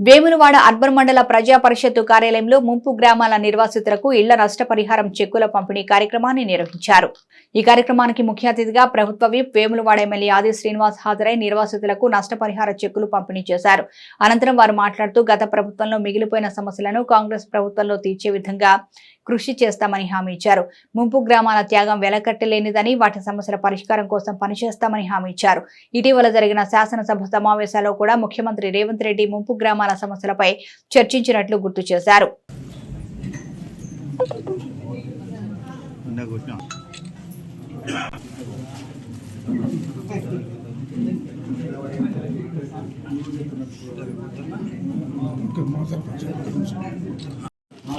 Vemulawada urban మండల ప్రజా పరిషత్తు కార్యాలయంలో ముంపు గ్రామాల నిర్వాసితులకు ఇళ్ళ నష్టపరిహారం చెక్కుల పంపిణీ కార్యక్రమాన్ని నిర్వహించారు. ఈ కార్యక్రమానికి ముఖ్య అతిథిగా ప్రభుత్వ విప్ వేములవాడ ఎమ్మెల్యే ఆది శ్రీనివాస్ హాజరై నిర్వాసితులకు నష్టపరిహార చెక్కులు పంపిణీ చేశారు. అనంతరం వారు మాట్లాడుతూ గత ప్రభుత్వంలో మిగిలిపోయిన సమస్యలను కాంగ్రెస్ ప్రభుత్వంలో తీర్చే విధంగా కృషి చేస్తామని హామీ ఇచ్చారు. ముంపు గ్రామాల త్యాగం వెలకట్టలేనిదని వాటి సమస్యల పరిష్కారం కోసం పనిచేస్తామని హామీ ఇచ్చారు. ఇటీవల జరిగిన శాసనసభ సమావేశాల్లో కూడా ముఖ్యమంత్రి రేవంత్ రెడ్డి ముంపు గ్రామాల సమస్యలపై చర్చించినట్లు గుర్తు చేశారు.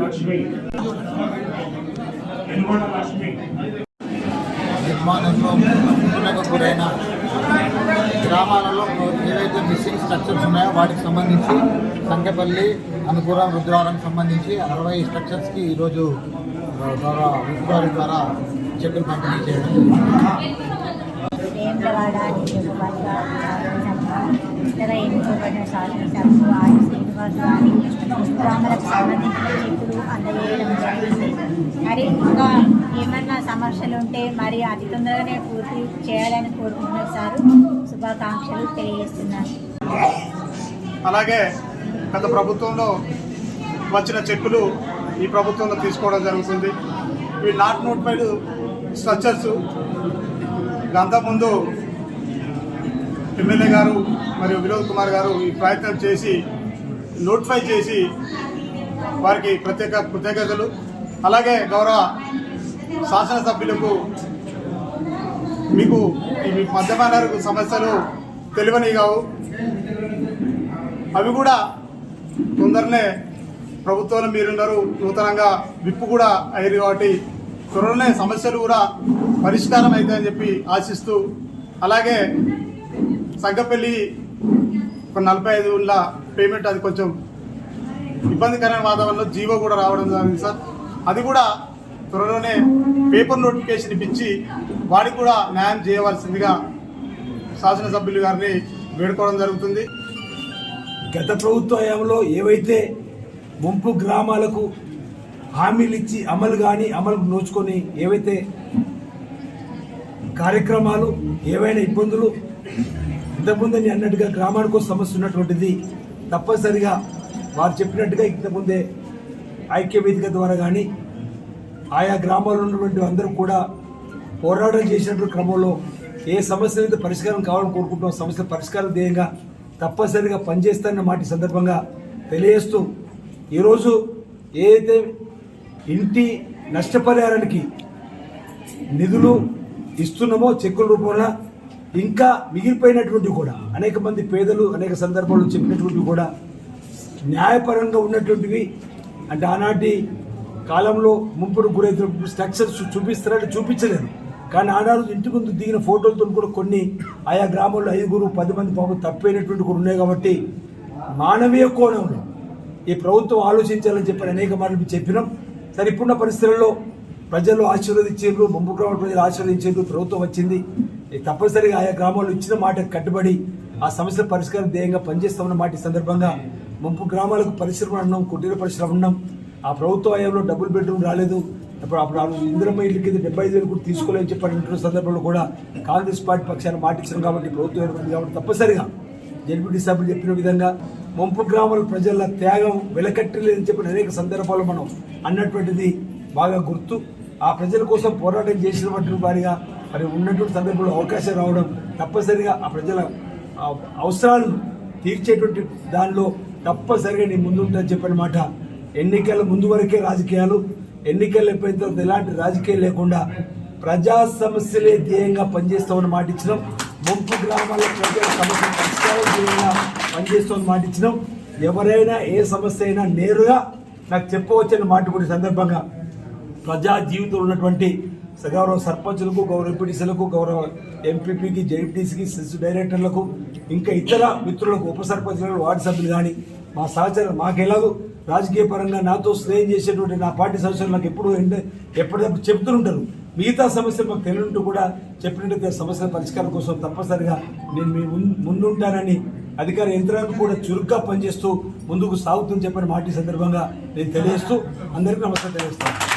లక్ష్మి లక్ష్మి నిర్మాణంలో గురైన గ్రామాలలో ఏవైతే మిస్సింగ్ స్ట్రక్చర్స్ ఉన్నాయో వాటికి సంబంధించి సంఖ్యపల్లి అనుకూలం రుద్రవరం సంబంధించి అరవై స్ట్రక్చర్స్కి ఈరోజు ద్వారా గౌరవ ద్వారా చెక్కులు పంపిణీ చేయడం. శాసనసభ ఎన్నుకోబడిన శాసనసభకు ఆది శ్రీనివాస్ గారి గ్రామాలకు సంబంధించిన చెక్కులు అందజేయడం జరిగింది. మరి ఇంకా ఏమన్నా సమస్యలు ఉంటే మరి అతి తొందరగానే పూర్తి చేయాలని కోరుకుంటున్నారు సార్. శుభాకాంక్షలు తెలియజేస్తున్నాను. అలాగే గత ప్రభుత్వంలో వచ్చిన చెక్కులు ఈ ప్రభుత్వంలో తీసుకోవడం జరుగుతుంది. ఇవి నాట్ నోటిఫైడ్ స్ట్రక్చర్స్. అంతకుముందు ఎమ్మెల్యే గారు మరియు వినోద్ కుమార్ గారు ఈ ప్రయత్నం చేసి నోటిఫై చేసి వారికి ప్రత్యేక కృతజ్ఞతలు. అలాగే గౌరవ శాసనసభ్యులకు మీకు ఈ మీ సమస్యలు తెలివని కావు. అవి కూడా తొందరనే ప్రభుత్వంలో మీరున్నారు నూతనంగా విప్పు కూడా అయ్యారు కాబట్టి త్వరలోనే సమస్యలు కూడా పరిష్కారం అవుతాయని చెప్పి ఆశిస్తూ అలాగే సంగపల్లి ఒక నలభై ఐదు ఉన్న పేమెంట్ అది కొంచెం ఇబ్బందికరమైన వాతావరణంలో జీవో కూడా రావడం జరిగింది సార్. అది కూడా త్వరలోనే పేపర్ నోటిఫికేషన్ ఇప్పించి వాడికి కూడా న్యాయం చేయవలసిందిగా శాసనసభ్యులు గారిని వేడుకోవడం జరుగుతుంది. గత ప్రభుత్వ హయాంలో ఏవైతే ముంపు గ్రామాలకు హామీలు ఇచ్చి అమలు కానీ అమలు నోచుకొని ఏవైతే కార్యక్రమాలు ఏవైనా ఇబ్బందులు ఇంతకుముందే నేను అన్నట్టుగా గ్రామానికి సమస్య ఉన్నటువంటిది తప్పనిసరిగా వారు చెప్పినట్టుగా ఇంతకుముందే ఐక్య వేదిక ద్వారా కానీ ఆయా గ్రామాల్లో ఉన్నటువంటి అందరూ కూడా పోరాటం చేసినటువంటి క్రమంలో ఏ సమస్య అయితే పరిష్కారం కావాలని కోరుకుంటున్నాం సమస్య పరిష్కారం ధ్యేయంగా తప్పనిసరిగా పనిచేస్తారన్న మాట సందర్భంగా తెలియజేస్తూ ఈరోజు ఏదైతే ఇంటి నష్టపరిహారానికి నిధులు ఇస్తున్నామో చెక్కుల రూపంలో ఇంకా మిగిలిపోయినటువంటి కూడా అనేక మంది పేదలు అనేక సందర్భాల్లో చెప్పినటువంటివి కూడా న్యాయపరంగా ఉన్నటువంటివి. అంటే ఆనాటి కాలంలో ముంపుడు గురైన స్ట్రక్చర్స్ చూపిస్తారంటే చూపించలేదు. కానీ ఆనాడు ఇంటి ముందు దిగిన ఫోటోలతో కూడా కొన్ని ఆయా గ్రామాల్లో ఐదుగురు పది మంది పాపం తప్పైనటువంటి కూడా ఉన్నాయి కాబట్టి మానవీయ కోణంలో ఈ ప్రభుత్వం ఆలోచించాలని చెప్పి అనేక మార్లు చెప్పినాం. సరే ఇప్పుడున్న పరిస్థితుల్లో ప్రజలు ఆశీర్వదించారు ముంపు గ్రామ ప్రజలు ఆశీర్వదించారు ప్రభుత్వం వచ్చింది. తప్పనిసరిగా ఆయా గ్రామాలు ఇచ్చిన మాట కట్టుబడి ఆ సమస్యల పరిష్కారం ధ్యేయంగా పనిచేస్తామన్న మాట సందర్భంగా ముంపు గ్రామాలకు పరిశ్రమ అన్నాం కుటీర పరిశ్రమ ఉన్నాం ఆ ప్రభుత్వ హయాంలో డబుల్ బెడ్రూమ్ రాలేదు. అప్పుడు అప్పుడు ఆ ఇందిరమ్మ ఇల్లు కింద డెబ్బై ఐదు వేలు కూడా తీసుకోలేని చెప్పని ఇంటున్న సందర్భంలో కూడా కాంగ్రెస్ పార్టీ పక్షాన్ని మాటిచ్చాం కాబట్టి ప్రభుత్వం ఏర్పడింది కాబట్టి తప్పనిసరిగా జడ్పీటీ సభ్యులు చెప్పిన విధంగా ముంపు గ్రామాల ప్రజల త్యాగం వెలకట్టలేదని చెప్పిన అనేక సందర్భాలు మనం అన్నటువంటిది బాగా గుర్తు. ఆ ప్రజల కోసం పోరాటం చేసినటువంటి వారిగా మరి ఉన్నటువంటి సందర్భంలో అవకాశం రావడం తప్పనిసరిగా ఆ ప్రజల అవసరాలను తీర్చేటువంటి దానిలో తప్పనిసరిగా నీ ముందుంటుందని చెప్పిన మాట. ఎన్నికల ముందు వరకే రాజకీయాలు ఎన్నికలు అయిపోయిన తర్వాత ఎలాంటి రాజకీయం లేకుండా ప్రజా సమస్యలే ధ్యేయంగా పనిచేస్తామని మాట ఇచ్చినాం. ముంపు గ్రామాల ప్రజల సమస్యలు పరిష్కారం ధ్యేయంగా పనిచేస్తామని మాట ఇచ్చినాం. ఎవరైనా ఏ సమస్య అయినా నేరుగా నాకు చెప్పవచ్చని మాట కూడా సందర్భంగా ప్రజా జీవితంలో ఉన్నటువంటి గౌరవ సర్పంచులకు గౌరవ ఎంపీటీసీలకు గౌరవ ఎంపీపీకి జెడ్పీటీసీకి సిస్ డైరెక్టర్లకు ఇంకా ఇతర మిత్రులకు ఉప సర్పంచులకు వార్డు సభ్యులు కానీ మా సహచరులు మాకెలాగో రాజకీయ పరంగా నాతో స్నేహం చేసేటువంటి నా పార్టీ సదస్సులు నాకు ఎప్పుడు ఎప్పటికప్పుడు చెప్తుంటారు మిగతా సమస్యలు మాకు తెలియంటూ కూడా చెప్పినట్టు సమస్యల పరిష్కారం కోసం తప్పనిసరిగా నేను మీ ముం- ముందుంటానని అధికార యంత్రాంగం కూడా చురుగ్గా పనిచేస్తూ ముందుకు సాగుతుందని చెప్పని మాట సందర్భంగా నేను తెలియజేస్తూ అందరికీ నమస్కారం తెలియజేస్తాను.